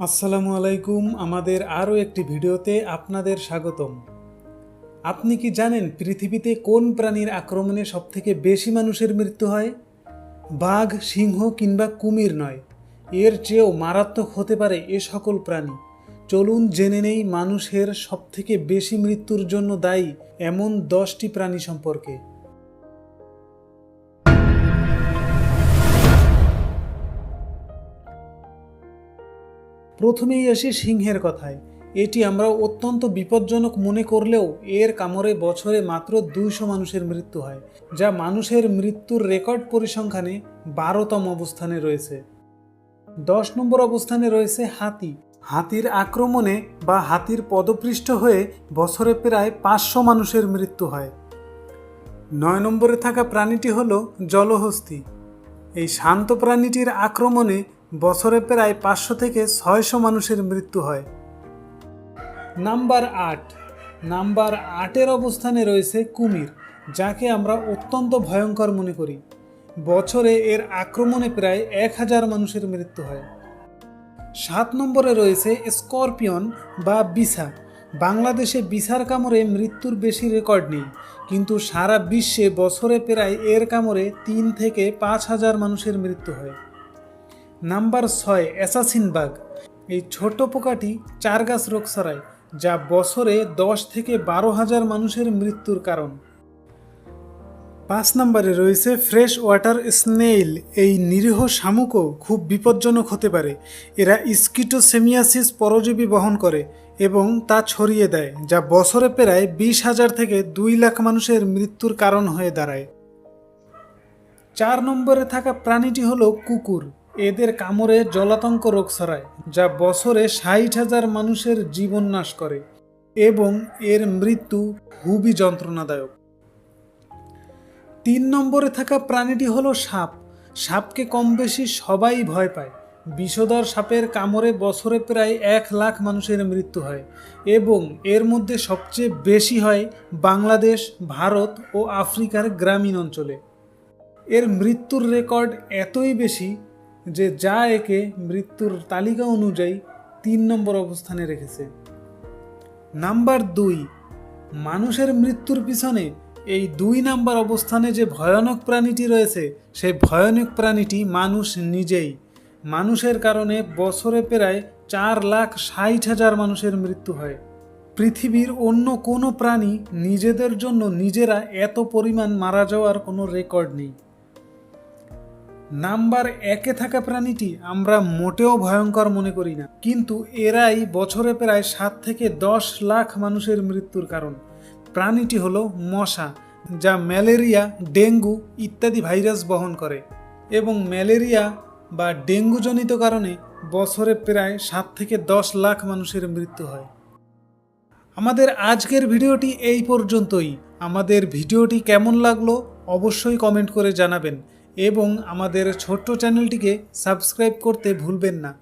আসসালামু আলাইকুম। আমাদের আরও একটি ভিডিওতে আপনাদের স্বাগতম। আপনি কি জানেন পৃথিবীতে কোন প্রাণীর আক্রমণে সবথেকে বেশি মানুষের মৃত্যু হয়? বাঘ, সিংহ কিংবা কুমির নয়। এর চেয়েও মারাত্মক হতে পারে এ সকল প্রাণী। চলুন জেনে নেই মানুষের সবথেকে বেশি মৃত্যুর জন্য দায়ী এমন দশটি প্রাণী সম্পর্কে। প্রথমেই আসি সিংহের কথায়। এটি আমরা অত্যন্ত বিপজ্জনক মনে করলেও এর কামড়ে বছরে মাত্র দুইশো মানুষের মৃত্যু হয়, যা মানুষের মৃত্যুর রেকর্ড পরিসংখ্যানে বারোতম অবস্থানে রয়েছে। দশ নম্বর অবস্থানে রয়েছে হাতি। হাতির আক্রমণে বা হাতির পদপৃষ্ঠ হয়ে বছরে প্রায় পাঁচশো মানুষের মৃত্যু হয়। নয় নম্বরে থাকা প্রাণীটি হল জলহস্তি। এই শান্ত প্রাণীটির আক্রমণে বছরে প্রায় পাঁচশো থেকে ছয়শো মানুষের মৃত্যু হয়। নাম্বার আট। নাম্বার আটের অবস্থানে রয়েছে কুমির, যাকে আমরা অত্যন্ত ভয়ঙ্কর মনে করি। বছরে এর আক্রমণে প্রায় এক হাজার মানুষের মৃত্যু হয়। সাত নম্বরে রয়েছে স্করপিয়ন বা বিছা। বাংলাদেশে বিছার কামড়ে মৃত্যুর বেশি রেকর্ড নেই, কিন্তু সারা বিশ্বে বছরে প্রায় এর কামড়ে তিন থেকে পাঁচ হাজার মানুষের মৃত্যু হয়। নাম্বার ছয়, অ্যাসাসিন বাগ এই ছোট পোকাটি চার গাছ রোগ ছড়ায়, যা বছরে দশ থেকে বারো হাজার মানুষের মৃত্যুর কারণ। পাঁচ নম্বরে রয়েছে ফ্রেশ ওয়াটার স্নেইল। এই নিরীহ শামুকও খুব বিপজ্জনক হতে পারে। এরা স্কিটোসেমিয়াসিস পরজীবী বহন করে এবং তা ছড়িয়ে দেয়, যা বছরে প্রায় বিশ হাজার থেকে দুই লাখ মানুষের মৃত্যুর কারণ হয়ে দাঁড়ায়। চার নম্বরে থাকা প্রাণীটি হলো কুকুর। এদের কামড়ে জলাতঙ্ক রোগ ছড়ায়, যা বছরে ষাট হাজার মানুষের জীবন নাশ করে এবং এর মৃত্যু খুবই যন্ত্রণাদায়ক। তিন নম্বরে থাকা প্রাণীটি হলো সাপ। সাপকে কম বেশি সবাই ভয় পায়। বিষধর সাপের কামড়ে বছরে প্রায় এক লাখ মানুষের মৃত্যু হয় এবং এর মধ্যে সবচেয়ে বেশি হয় বাংলাদেশ, ভারত ও আফ্রিকার গ্রামীণ অঞ্চলে। এর মৃত্যুর রেকর্ড এতই বেশি যে যা একে মৃত্যুর তালিকা অনুযায়ী তিন নম্বর অবস্থানে রেখেছে। নাম্বার দুই, মানুষের মৃত্যুর পিছনে এই দুই নাম্বার অবস্থানে যে ভয়ানক প্রাণীটি রয়েছে সেই ভয়ানক প্রাণীটি মানুষ নিজেই। মানুষের কারণে বছরে প্রায় চার লাখ ষাট হাজার মানুষের মৃত্যু হয়। পৃথিবীর অন্য কোনো প্রাণী নিজেদের জন্য নিজেরা এত পরিমাণ মারা যাওয়ার কোনো রেকর্ড নেই। নাম্বার একে থাকা প্রাণীটি আমরা মোটেও ভয়ঙ্কর মনে করি না। কিন্তু এরাই বছরে প্রায় সাত থেকে দশ লাখ মানুষের মৃত্যুর কারণ। প্রাণীটি হলো মশা, যা ম্যালেরিয়া, ডেঙ্গু ইত্যাদি ভাইরাস বহন করে। এবং ম্যালেরিয়া বা ডেঙ্গুজনিত কারণে বছরে প্রায় সাত থেকে দশ লাখ মানুষের মৃত্যু হয়। আমাদের আজকের ভিডিওটি এই পর্যন্তই। আমাদের ভিডিওটি কেমন লাগল অবশ্যই কমেন্ট করে জানাবেন। এবং আমাদের ছোট্ট চ্যানেলটিকে সাবস্ক্রাইব করতে ভুলবেন না।